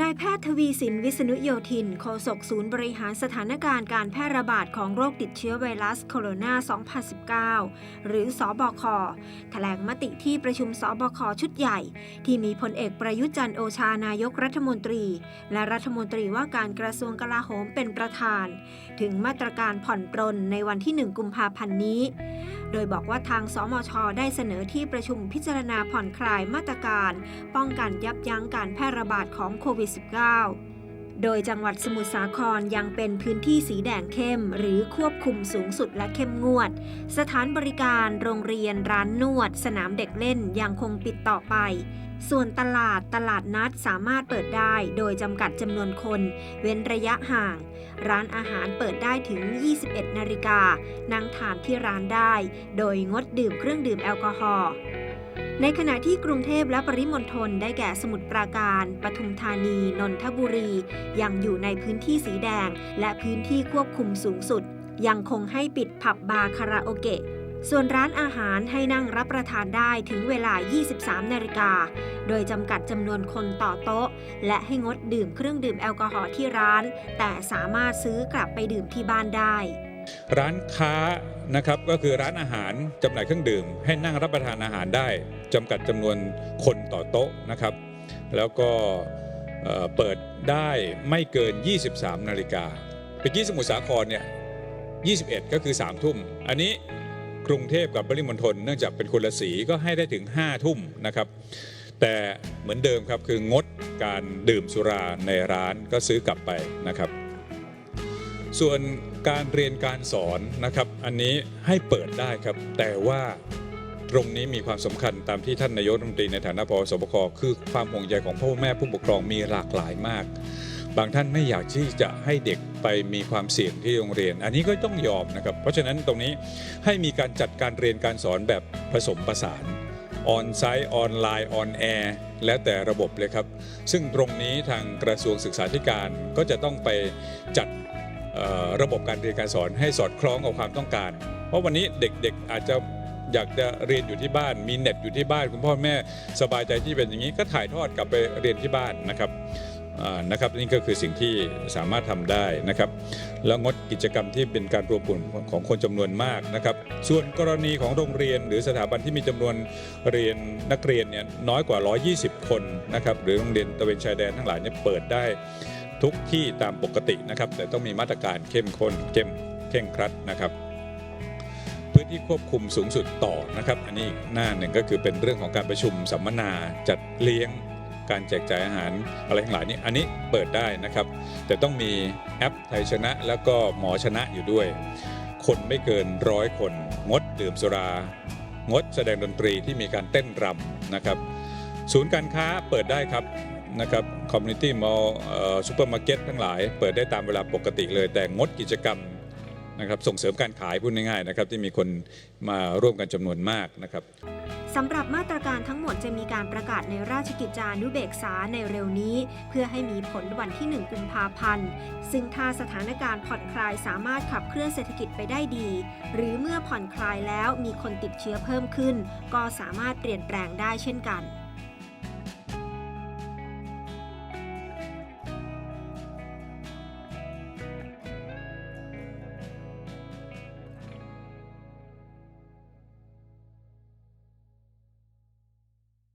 นายแพทย์ทวีสินวิษณุโยธิน โฆษกศูนย์บริหารสถานการณ์การแพร่ระบาดของโรคติดเชื้อไวรัสโคโรนา 2019 หรือสอบคแถลงมติที่ประชุมสบคชุดใหญ่ ที่มีพลเอกประยุจันโอชานายกรัฐมนตรี และรัฐมนตรีว่าการกระทรวงกลาโหมเป็นประธาน ถึงมาตรการผ่อนปรนในวันที่ 1 กุมภาพันธ์นี้ โดยบอกว่าทางสมช ได้เสนอที่ประชุมพิจารณาผ่อนคลายมาตรการ ป้องกันยับยั้งการแพร่ระบาดของโควิด -19 โดยจังหวัดสมุทรสาครยังเป็นพื้นที่สีแดงเข้ม หรือควบคุมสูงสุดและเข้มงวด สถานบริการโรงเรียนร้านนวด สนามเด็กเล่นยังคงปิดต่อไป ส่วนตลาดตลาดนัดสามารถเปิดได้ โดยจำกัดจำนวนคน เว้นระยะห่าง ร้านอาหารเปิดได้ถึง 21 นาฬิกานั่งทานที่ร้านได้ โดยงดดื่มเครื่องดื่มแอลกอฮอล์ ในขณะที่กรุงเทพและปริมณฑลได้แก่สมุทรปราการ ปทุมธานี นนทบุรี ยังอยู่ในพื้นที่สีแดง และพื้นที่ควบคุมสูงสุด ยังคงให้ปิดผับบาร์คาราโอเกะ ส่วนร้านอาหารให้นั่งรับประทานได้ถึงเวลา 23 นาฬิกา โดยจำกัดจำนวนคนต่อโต๊ะ และให้งดดื่มเครื่องดื่มแอลกอฮอล์ที่ร้าน แต่สามารถซื้อกลับไปดื่มที่บ้านได้ ร้านค้านะครับก็คือร้านอาหารจำหน่ายเครื่องดื่ม ให้นั่งรับประทานอาหารได้จำกัดจำนวนคนต่อโต๊ะนะครับ แล้วก็เอ่อเปิดได้ไม่เกิน 23 นาฬิกาเมื่อกี้สมุทรสาครเนี่ย 21 ก็คือ 3 ทุ่ม อันนี้กรุงเทพกับปริมณฑลเนื่องจากเป็นคนละสีก็ให้ได้ถึง 5 ทุ่มนะครับ แต่เหมือนเดิมครับคืองดการดื่มสุราในร้านก็ซื้อกลับไปนะครับ ส่วน การเรียนการสอนนะครับ อันนี้ให้เปิดได้ครับ แต่ว่าตรงนี้มีความสำคัญตามที่ท่านนายกรัฐมนตรีในฐานะพอสบคคือความห่วงใยของพ่อแม่ผู้ปกครองมีหลากหลายมาก บางท่านไม่อยากที่จะให้เด็กไปมีความเสี่ยงที่โรงเรียน อันนี้ก็ต้องยอมนะครับ เพราะฉะนั้นตรงนี้ให้มีการจัดการเรียนการสอนแบบผสมผสานออนไซต์ออนไลน์ออนแอร์แล้วแต่ระบบเลยครับ ซึ่งตรงนี้ทางกระทรวงศึกษาธิการก็จะต้องไปจัด ระบบการเรียนการสอนให้สอดคล้องกับความต้องการ เพราะวันนี้เด็กๆอาจจะอยากจะเรียนอยู่ที่บ้าน มีเน็ตอยู่ที่บ้าน คุณพ่อแม่สบายใจที่เป็นอย่างนี้ก็ถ่ายทอดกลับไปเรียนที่บ้านนะครับนะครับนี่ก็คือสิ่งที่สามารถทำได้นะครับ แล้วงดกิจกรรมที่เป็นการรวมกลุ่มของคนจำนวนมากนะครับ ส่วนกรณีของโรงเรียนหรือสถาบันที่มีจำนวนเรียนนักเรียนเนี่ยน้อยกว่า 120 คนนะครับหรือโรงเรียนตะเวนชายแดนทั้งหลายเนี่ยเปิดได้ ทุกที่ตามปกตินะครับ แต่ต้องมีมาตรการเข้มข้นเข้มเข่งครัดนะครับ พื้นที่ควบคุมสูงสุดต่อนะครับ อันนี้อีกหน้าหนึ่งก็คือเป็นเรื่องของการประชุมสัมมนาจัดเลี้ยงการแจกจ่ายอาหารอะไรทั้งหลายนี่อันนี้เปิดได้นะครับ แต่ต้องมีแอปไทยชนะแล้วก็หมอชนะอยู่ด้วย คนไม่เกินร้อยคน งดดื่มสุรางดแสดงดนตรีที่มีการเต้นรำนะครับ ศูนย์การค้าเปิดได้ครับ นะครับคอมมูนิตี้มอลล์ซูเปอร์มาร์เก็ตทั้งหลาย เปิดได้ตามเวลาปกติเลย แต่งดกิจกรรมนะครับส่งเสริมการขายพูดง่ายๆนะครับที่มีคนมาร่วมกันจำนวนมากนะครับสำหรับมาตรการทั้งหมดจะมีการประกาศในราชกิจจานุเบกษาในเร็วนี้ เพื่อให้มีผลวันที่ 1 กุมภาพันธ์ ซึ่งถ้าสถานการณ์ผ่อนคลายสามารถขับเคลื่อนเศรษฐกิจไปได้ดี หรือเมื่อผ่อนคลายแล้วมีคนติดเชื้อเพิ่มขึ้น ก็สามารถเปลี่ยนแปลงได้เช่นกัน